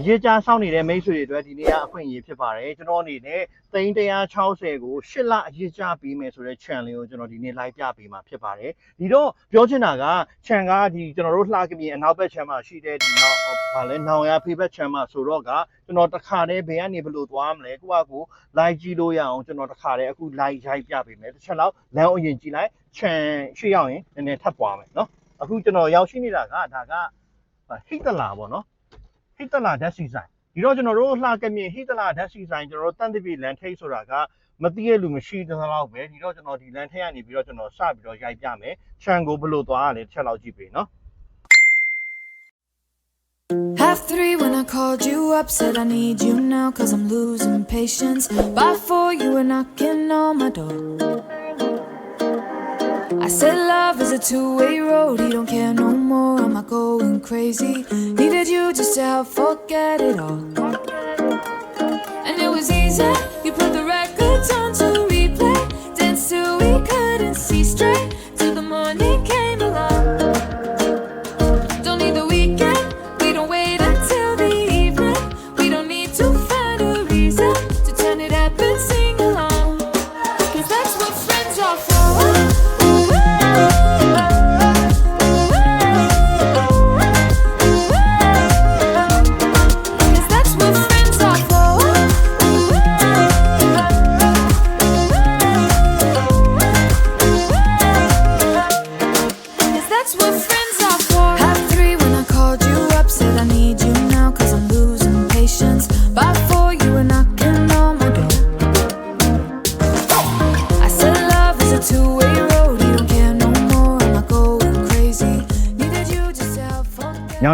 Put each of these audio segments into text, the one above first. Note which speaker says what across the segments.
Speaker 1: အရေးကြားစောင့်နေတဲ့မိတ်ဆွေတွေအတွက်ဒီနေ့ကအခွင့်အရေးဖြစ်ပါတယ်ကျွန်တော်အနေနဲ့သိန်း160ကို8လအရေးကြားပြီးမယ်ဆိုတဲ့ channel ကိုကျွန်တော်ဒီနေ့ live ပြပေးမှာဖြစ်ပါတယ်ဒီတော့ပြောချင်တာက channel ကဒီကျွန်တော်တို့လှကမြင်အနောက်ဘက် channel မှာရှိတဲ့ဒီနောက်ဗာလဲနောင်ရဖေးဘက် channel မှာဆိုတော့ကကျွန်တော်တစ်ခါတည်းဘယ်ကနေဘယ်လိုသွားမလဲကိုကကို live ကြည့်လို့ရအောင်ကျွန်တော်တစ်ခါတည်းအခု live ရိုက်ပြပေးမယ်တစ်ချက်လောက်လမ်းအရင်ကြည့်လိုက် channel ရှေ့ရောက်ရင်နည်းနည်းထပ်ပွားမယ်เนาะအခုကျွန်တော်ရောက်ရှိနေတာကဒါကဟိတလာပေါ့နော် ဟိတလာဓာတ်ဆီဆိုင်ဒီတော့ကျွန်တော်တို့လှကမြင်ဟိတလာဓာတ်ဆီဆိုင်ကျွန်တော်တို့တန်တပိလန်ထိတ်ဆိုတာကမသိရလူမရှိတဲ့လောက်ပဲဒီတော့ကျွန်တော်ဒီလန်ထိတ်ကနေပြီးတော့ကျွန်တော်စပြီးတော့ရိုက်ပြမယ်ချန်ကိုဘယ်လိုသွားရလဲတစ်ချက်လောက်ကြည့်ပေးနော်
Speaker 2: Half three when I called you up, said I need you now, cause I'm losing patience. By four, you were knocking on my door. I said love is a two-way road, he don't care no more, am I going crazy? Needed you just to help forget it all. And it was easy, you put the records on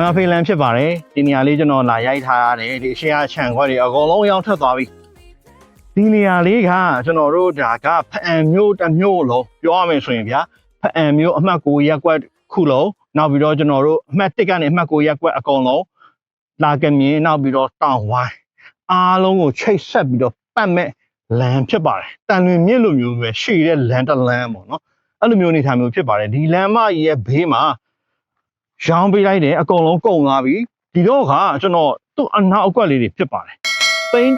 Speaker 1: င်ရဖေးလန်ဖြစ်ပါတယ်ဒီနေရာလေးကျွန်တော်လာရိုက်ထားရတယ်ဒီအရှိအချန်ခွက်တွေအကုန်လုံးရောက်ထွက်သွားပြီဒီနေရာလေးကကျွန်တော်တို့ဒါကဖအံမျိုးတစ်မျိုးလုံးပြောရမယ်ဆိုရင်ဗျာဖအံမျိုးအမှတ်ကိုရက်ကွက်ခုလုံးနောက်ပြီးတော့ကျွန်တော်တို့အမှတ်1ကနေအမှတ်ကိုရက်ကွက်အကုန်လုံးလာကမြင်နောက်ပြီးတော့တောင်ဝိုင်းအားလုံးကိုချိတ်ဆက်ပြီးတော့ပတ်မဲ့လမ်းဖြစ်ပါတယ်တန်လွင်မြင့်လိုမျိုးပဲရှည်တဲ့လမ်းတစ်လမ်းပေါ့နော်အဲ့လိုမျိုးအနေထားမျိုးဖြစ်ပါတယ်ဒီလမ်းမကြီးရဲ့ဘေးမှာ ရောင်းပေးလိုက်တယ်အကုန်လုံးကုန်သွားပြီဒီတော့ကကျွန်တော်သူ့အနောက်အကွက်လေးတွေဖြစ်ပါတယ်သိန်း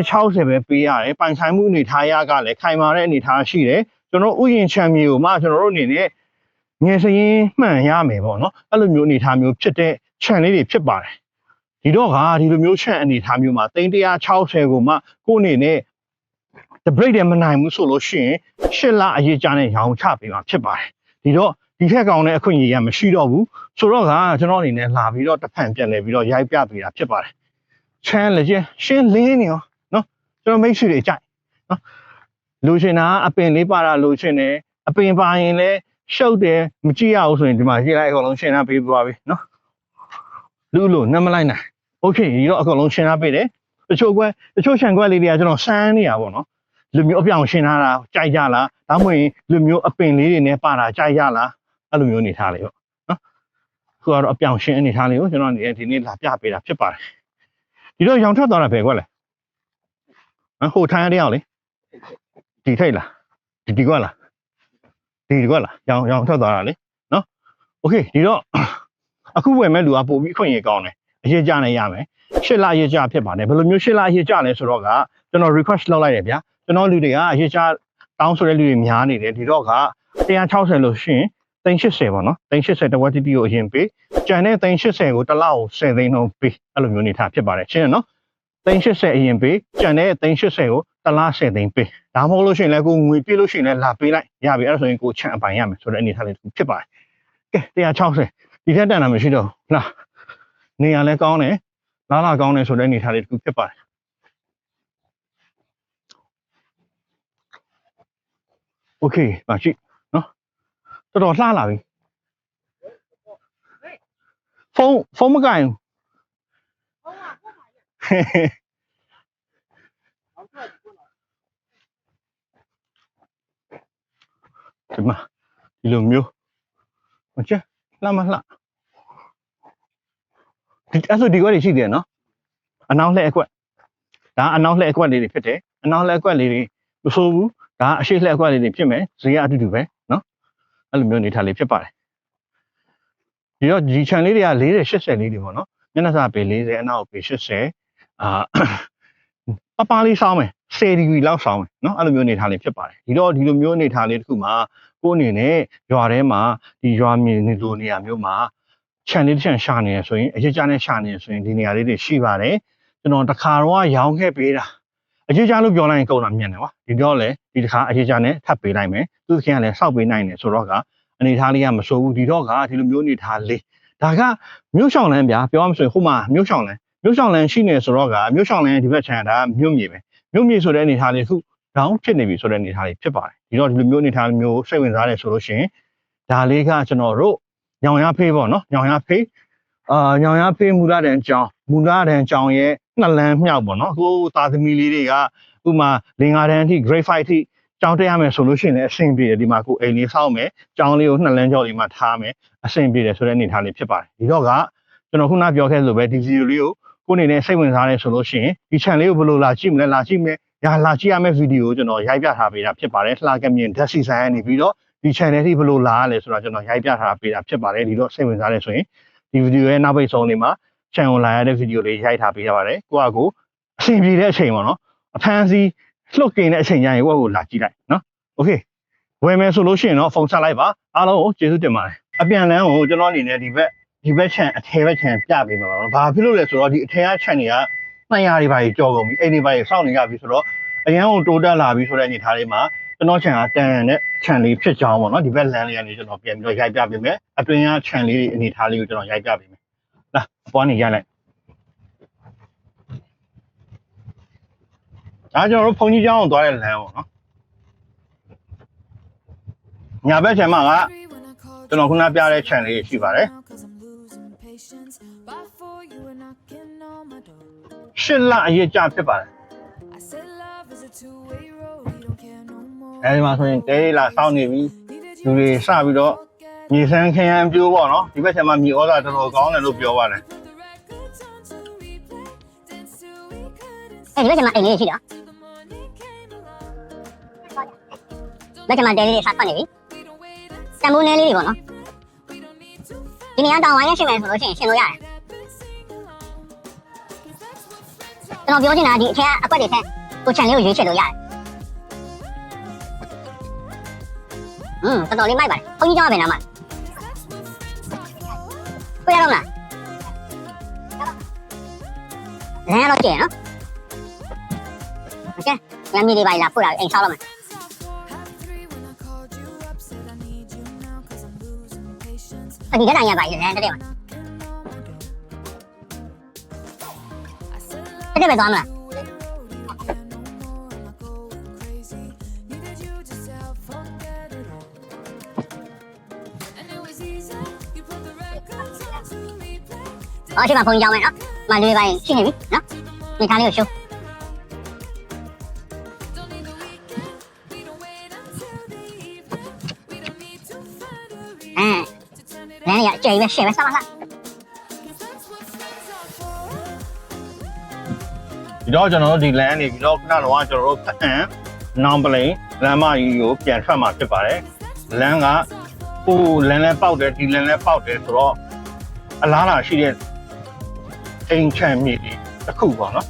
Speaker 1: 160ပဲပေးရတယ်ပိုင်ဆိုင်မှုအနေထားရကလည်းခိုင်မာတဲ့အနေထားရှိတယ်ကျွန်တော်ဥယျာဉ်ချမ်းမြေကိုမှကျွန်တော်တို့အနေနဲ့ငယ်စရင်မှန်ရမယ်ပေါ့နော်အဲ့လိုမျိုးအနေထားမျိုးဖြစ်တဲ့ခြံလေးတွေဖြစ်ပါတယ်ဒီတော့ကဒီလိုမျိုးခြံအနေထားမျိုးမှာသိန်း160ကိုမှကိုယ့်အနေနဲ့ the break တယ်မနိုင်ဘူးဆိုလို့ရှိရင်ရှစ်လအရေးကြတဲ့ရောင်းချပေးမှာဖြစ်ပါတယ်ဒီတော့ ဒီထက်ကောင်းတဲ့အခွင့်အရေးကမရှိတော့ဘူး ဆိုတော့ကကျွန်တော်အနေနဲ့လာပြီးတော့တစ်ဖန်ပြန်လဲပြီးတော့ရိုက်ပြပေးတာဖြစ်ပါတယ်ချမ်းလည်းချင်းရှင်းလင်းနေရောနော်ကျွန်တော်မိတ်ဆွေတွေကြိုက်နော်လူရှင်တာအပင်လေးပါတာလူရှင်တယ်အပင်ပါရင်လည်းရှုပ်တယ်မကြည့်ရဘူးဆိုရင်ဒီမှာရေးလိုက်အကုန်လုံးရှင်းထားပေးသွားပြီနော်လူလူနမ်းမလိုက်နိုင်โอเคဒီတော့အကုန်လုံးရှင်းထားပေးတယ်တချို့ကွဲတချို့ခြံကွက်လေးတွေကကျွန်တော်စမ်းနေရပါတော့လူမျိုးအပြောင်ရှင်းထားတာကြိုက်ကြလားဒါမှမဟုတ်လူမျိုးအပင်လေးတွေနဲ့ပါတာကြိုက်ကြလား အဲ့လိုမျိုးနေထားလေပေါ့ ခုကတော့အပြောင်ရှင်းအနေထားလေးကိုကျွန်တော်အနေနဲ့ဒီနေ့လာပြပေးတာဖြစ်ပါတယ်ဒီတော့ရောင်ထွက်သွားတာပဲကွက်လေဟမ်ဟိုထိုင်းရတဲ့အောင်လေဒီထိတ်လားဒီဒီကွက်လားဒီဒီကွက်လားရောင်ရောင်ထွက်သွားတာလေနော်โอเคဒီတော့အခုဝယ်မဲ့လူကပို့ပြီးအခွင့်အရေးကောင်းတယ်အရေးကြနိုင်ရမယ်ရှစ်လအရေးကြဖြစ်ပါတယ်ဘယ်လိုမျိုးရှစ်လအရေးကြလဲဆိုတော့ကကျွန်တော် request လုပ်လိုက်တယ်ဗျာကျွန်တော်လူတွေကအရေးကြတောင်းဆိုတဲ့လူတွေများနေတယ်ဒီတော့က160လို့ရှိရင် 380ပေါ့နော်380တဝက်တိတိကိုအရင်ပေးကြံတဲ့380ကိုတစ်လောက်10သိန်းလုံးပေးအဲ့လိုမျိုးနေထားဖြစ်ပါတယ်ရှင်းရနော်380အရင်ပေးကြံတဲ့380ကိုတစ်လား10သိန်းပေးဒါမှမဟုတ်လို့ရှိရင်လည်းကိုငွေပြည့်လို့ရှိရင်လည်းလာပေးလိုက်ရပြီအဲ့ဒါဆိုရင်ကိုချန့်အပိုင်ရမယ်ဆိုတဲ့အနေထားလေးတစ်ခုဖြစ်ပါတယ်ကဲ160ဒီထက်တန်တာမရှိတော့ဘူးလားနေရာလည်းကောင်းတယ်လားလာကောင်းတယ်ဆိုတဲ့အနေထားလေးတစ်ခုဖြစ်ပါတယ်โอเคပါရှိ တော်တော်လှလာပြီဖုန်းဖုန်းမကင်ဘူးဒီမှာဒီလိုမျိုးမချလှမလှဒီအဲ့ဆိုဒီကွက်တွေရှိတယ်နော်အနောက်လှည့်အကွက်ဒါအနောက်လှည့်အကွက်လေးတွေဖြစ်တယ်အနောက်လှည့်အကွက်လေးတွေမဆိုးဘူးဒါအရှိလှည့်အကွက်လေးတွေဖြစ်မယ်ဈေးကအတူတူပဲနော် အဲ့လိုမျိုးအနေထားလေးဖြစ်ပါတယ်ဒီတော့ဒီ channel လေးတွေက40 80လေးတွေပေါ့နော်မျက်နှာစာပေ40အနောက်ပေ80အာပပလေးစောင်းမယ်10ဒီဂရီလောက်စောင်းမယ်နော်အဲ့လိုမျိုးအနေထားလေးဖြစ်ပါတယ်ဒီတော့ဒီလိုမျိုးအနေထားလေးတစ်ခုမှာကိုယ်အနေနဲ့ရွာထဲမှာဒီရွာမြင်နေလိုနေရာမျိုးမှာ channel တစ်ချန်ရှာနေရဆိုရင်အရေးကြနဲ့ရှာနေရဆိုရင်ဒီနေရာလေးတွေရှိပါတယ်ကျွန်တော်တခါတော့ရောင်းခဲ့ပေးတာအရေးကြလို့ပြောလိုက်ရင်ကုန်တာမြင်တယ်ကွာဒီတော့လေ ဒီတစ်ခါအရေးကြနဲ့ထပ်ပေးလိုက်မယ်သူသခင်ကလည်းစောက်ပေးနိုင်တယ်ဆိုတော့ကအနေထားလေးကမဆိုးဘူးဒီတော့ကဒီလိုမျိုးအနေထားလေးဒါကမြို့ဆောင်လန်းဗျာပြောမှဆိုရင်ဟိုမှာမြို့ဆောင်လန်းမြို့ဆောင်လန်းရှိနေဆိုတော့ကမြို့ဆောင်လန်းဒီဘက်ခြံကဒါမြို့မြေပဲမြို့မြေဆိုတဲ့အနေထားလေးခုတောင်းဖြစ်နေပြီဆိုတဲ့အနေထားလေးဖြစ်ပါတယ်ဒီတော့ဒီလိုမျိုးအနေထားမျိုးစိတ်ဝင်စားတယ်ဆိုလို့ရှိရင်ဒါလေးကကျွန်တော်တို့ညောင်ရဖေးပေါ့နော်ညောင်ရဖေးအာညောင်ရဖေးမူလာတန်ကြောင်းမူလာတန်ကြောင်းရဲ့နှစ်လမ်းမြောက်ပေါ့နော်ဟိုသားသမီးလေးတွေက ဥမာလင်္ကာတန်းအထိ grade 5အထိကြောင်းတက်ရမယ်ဆိုလို့ရှိရင်လည်းအဆင်ပြေတယ်ဒီမှာကိုအိမ်လေးဆောက်မယ်ကြောင်းလေးကိုနှစ်လမ်းကျော်လေးမှာထားမယ်အဆင်ပြေတယ်ဆိုတဲ့အနေထားလေးဖြစ်ပါတယ်ဒီတော့ကကျွန်တော်ခုနပြောခဲ့သလိုပဲဒီဗီဒီယိုလေးကိုကိုယ်အနေနဲ့စိတ်ဝင်စားတယ်ဆိုလို့ရှိရင်ဒီ channel လေးကိုဘယ်လိုလာကြည့်မလဲလာကြည့်မယ်ညာလာကြည့်ရမယ့်ဗီဒီယိုကိုကျွန်တော်ရိုက်ပြထားပေးတာဖြစ်ပါတယ်လှကမြင်ဓာတ်စီဆိုင်ကနေပြီးတော့ဒီ channel လေးဘယ်လိုလာရလဲဆိုတော့ကျွန်တော်ရိုက်ပြထားပေးတာဖြစ်ပါတယ်ဒီတော့စိတ်ဝင်စားတယ်ဆိုရင်ဒီဗီဒီယိုရဲ့နောက်ပိတ်ဆုံးလေးမှာ channel လာရတဲ့ဗီဒီယိုလေးရိုက်ထားပေးရပါတယ်ကိုကကိုအဆင်ပြေတဲ့အချိန်ပေါ့နော် အဖမ်းစီလှုပ်กินတဲ့အချိန်ကျရင်ကိုကကိုလာကြည့်လိုက်နော်โอเคဝယ်မယ်ဆိုလို့ရှိရင်တော့ဖုန်းဆက်လိုက်ပါအားလုံးကိုကျေးဇူးတင်ပါတယ်အပြန်လန်းကိုကျွန်တော်အနေနဲ့ဒီဘက်ဒီဘက်ခြံအထယ်ဘက်ခြံပြပေးမှာပါနော်ဘာဖြစ်လို့လဲဆိုတော့ဒီအထယ်ကခြံတွေကနှစ်ရာတွေပါကြီးကြော်ကုန်ပြီအိမ်တွေပါကြီးစောင့်နေရပြီဆိုတော့အရန်ကိုတိုးတက်လာပြီဆိုတဲ့အနေထားလေးမှာကျွန်တော်ခြံကတန်ရန်တဲ့ခြံလေးဖြစ်ကြောင်းပေါ့နော်ဒီဘက်လမ်းလေးကနေကျွန်တော်ပြန်ပြီးတော့ရိုက်ပြပေးမယ်အတွင်းကခြံလေးတွေအနေထားလေးကိုကျွန်တော်ရိုက်ပြပေးမယ်လာအပွားနေရိုက်လိုက် ဒါကျွန်တော်တို့ဖုန်ကြီးကျောင်းကိုသွားတဲ့လမ်းပေါ့နော်ညာဘက်ခြံမှာကကျွန်တော်ခုနပြတဲ့ channel လေးရှိပါတယ်ရှစ်လအရေးကြဖြစ်ပါတယ်အဲဒီမှာဆိုရင်တဲလေးလာစောင်းနေပြီလူတွေစပြီးတော့မြေဆန်းခရမ်းပြိုးပေါ့နော်ဒီဘက်ခြမ်းမှာမြေဩဇာတော်တော်ကောင်းတယ်လို့ပြောပါတယ်
Speaker 3: အဲ့ဒီဘက်ကျမအိမ်လေးရှိတော့ ဘက်ကျမတဲလေးတွေဆက်ဖတ်နေပြီတံမိုးနဲလေးတွေပေါ့နော်ဒီနေရာတောင်ဝိုင်းရရှိမယ်ဆိုလို့ရှိရင်ရှင်းလို့ရတယ်ကျွန်တော်ပြောချင်တာဒီအထက်အကွက်တွေထက်ကိုချန်လေးကိုရွေးချယ်လို့ရတယ်อืมတော်တော်လေးမိုက်ပါတယ်ဘုန်းကြီးကျောင်းကဘယ်နာမှာကိုရတော့မလားလမ်းတော့ကျဲနော်ငမ်းမီလေးပါလာပို့လာအိမ်ဆောက်တော့မယ် အဒီကတိုင်းရပါလေလမ်းတက်တယ်မှာတက်တယ်ပဲသွားမလားအော်ရှိမှဖုန်းကြောင်းမ ယ်နော်မလေးပိုင်းရှိနေပြီနော်မိသားလေးကိုရှုပ်အဲလမ်းရကြိုင်ပဲရှယ်ပဲဆက်ပါလား
Speaker 1: ဒီတော့ကျွန်တော်တို့ဒီလမ်းနေပြီးတော့ခုနကတော့ကျွန်တော်တို့ဖအံနောင်ပလိန်လမ်းမကြီးကိုပြန်ထွက်มาဖြစ်ပါတယ်လမ်းကဟိုလမ်းလဲပေါက်တယ်ဒီလမ်းလဲပေါက်တယ်ဆိုတော့အလားလာရှိတဲ့အိမ်ချမ်းမြေကြီးတစ်ခုပေါ့နော်